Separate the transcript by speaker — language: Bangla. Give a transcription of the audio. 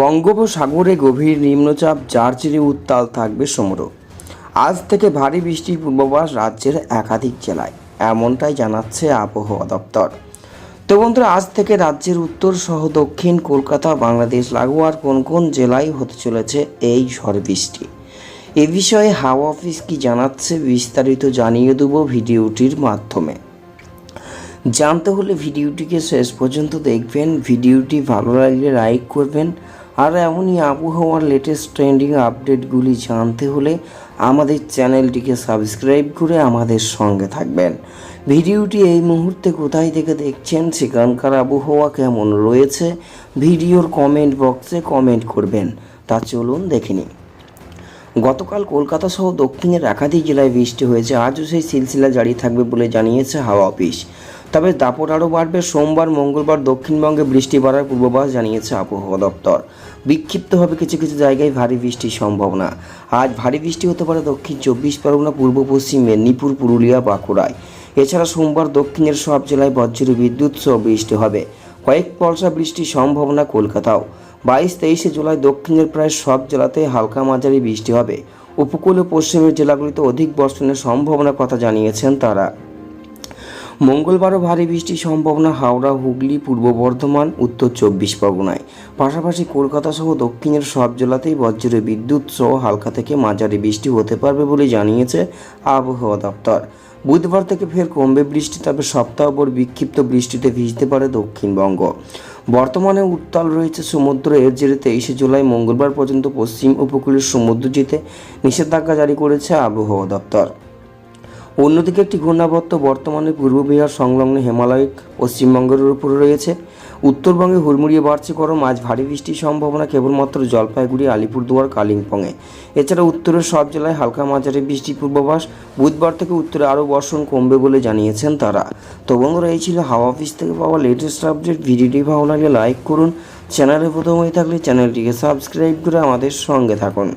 Speaker 1: বঙ্গোপসাগরে গভীর নিম্নচাপ, যার জেরে উত্তাল থাকবে সমুদ্র। আজ থেকে ভারী বৃষ্টির পূর্বাভাস রাজ্যের একাধিক জেলায়, এমনটাই জানাচ্ছে আবহাওয়া দপ্তর। তো বন্ধুরা, আজ থেকে রাজ্যের উত্তর সহ দক্ষিণ কলকাতা, বাংলাদেশ, লাগোয়ার কোন কোন জেলায় হতে চলেছে এই ঝড় বৃষ্টি? এ বিষয়ে হাওয়া অফিস কি জানাচ্ছে বিস্তারিত জানিয়ে দেবো ভিডিওটির মাধ্যমে। জানতে হলে ভিডিওটিকে শেষ পর্যন্ত দেখবেন, ভিডিওটি ভালো লাগলে লাইক করবেন আর এমনই আবহাওয়ার লেটেস্ট ট্রেন্ডিং আপডেটগুলি জানতে হলে আমাদের চ্যানেলটিকে সাবস্ক্রাইব করে আমাদের সঙ্গে থাকবেন। ভিডিওটি এই মুহূর্তে কোথায় থেকে দেখছেন সেখানকার আবহাওয়া কেমন রয়েছে, ভিডিওর কমেন্ট বক্সে কমেন্ট করবেন। তা চলুন দেখে গতকাল কলকাতা সহ দক্ষিণের একাধিক জেলায় বৃষ্টি হয়েছে। আজও সেই সিলসিলা জারি থাকবে বলে জানিয়েছে হাওয়া অফিস। তবে দাপট আরও বাড়বে। সোমবার, মঙ্গলবার দক্ষিণবঙ্গে বৃষ্টি বাড়ার পূর্বাভাস জানিয়েছে আবহাওয়া দপ্তর। বিক্ষিপ্তভাবে কিছু কিছু জায়গায় ভারী বৃষ্টির সম্ভাবনা। আজ ভারী বৃষ্টি হতে পারে দক্ষিণ চব্বিশ পরগনা, পূর্ব পশ্চিম মেদিনীপুর, পুরুলিয়া, বাঁকুড়ায়। এছাড়া সোমবার দক্ষিণের সব জেলায় বজ্র বিদ্যুৎ সহ বৃষ্টি হবে। কয়েক পলসা বৃষ্টির সম্ভাবনা কলকাতাও। বাইশ, তেইশে জুলাই দক্ষিণের প্রায় সব জেলাতে হালকা মাঝারি বৃষ্টি হবে। উপকূল ও পশ্চিমের জেলাগুলিতে অধিক বর্ষণের সম্ভাবনার কথা জানিয়েছেন তারা। মঙ্গলবারও ভারী বৃষ্টির সম্ভাবনা হাওড়া, হুগলি, পূর্ব বর্ধমান, উত্তর চব্বিশ পরগনায়। পাশাপাশি কলকাতা সহ দক্ষিণের সব জেলাতেই বজ্রে বিদ্যুৎ সহ হালকা থেকে মাঝারি বৃষ্টি হতে পারবে বলে জানিয়েছে আবহাওয়া দপ্তর। বুধবার থেকে ফের কমবে বৃষ্টি, তবে সপ্তাহভর বিক্ষিপ্ত বৃষ্টিতে ভিজতে পারে দক্ষিণবঙ্গ। বর্তমানে উত্তাল রয়েছে সমুদ্র, এর জেরে তেইশে জুলাই মঙ্গলবার পর্যন্ত পশ্চিম উপকূলের সমুদ্র যেতে নিষেধাজ্ঞা জারি করেছে আবহাওয়া দপ্তর। অন্যদিকে একটি ঘূর্ণাবর্ত বর্তমানে পূর্ব বিহার সংলগ্ন হিমালয় পশ্চিমবঙ্গের উপরে রয়েছে। উত্তরবঙ্গে হুড়মুড়িয়ে বাড়ছে গরম। আজ ভারী বৃষ্টির সম্ভাবনা কেবলমাত্র জলপাইগুড়ি, আলিপুরদুয়ার, কালিম্পংয়ে। এছাড়া উত্তরের সব জেলায় হালকা মাঝারি বৃষ্টির পূর্বাভাস। বুধবার থেকে উত্তরে আরও বর্ষণ কমবে বলে জানিয়েছেন তারা। তো বন্ধুরা, এই ছিল হাওয়া অফিস থেকে পাওয়া লেটেস্ট আপডেট ভিডিওটি ভালো লাগলে লাইক করুন। চ্যানেলে প্রথম হয়ে থাকলে চ্যানেলটিকে সাবস্ক্রাইব করে আমাদের সঙ্গে থাকুন।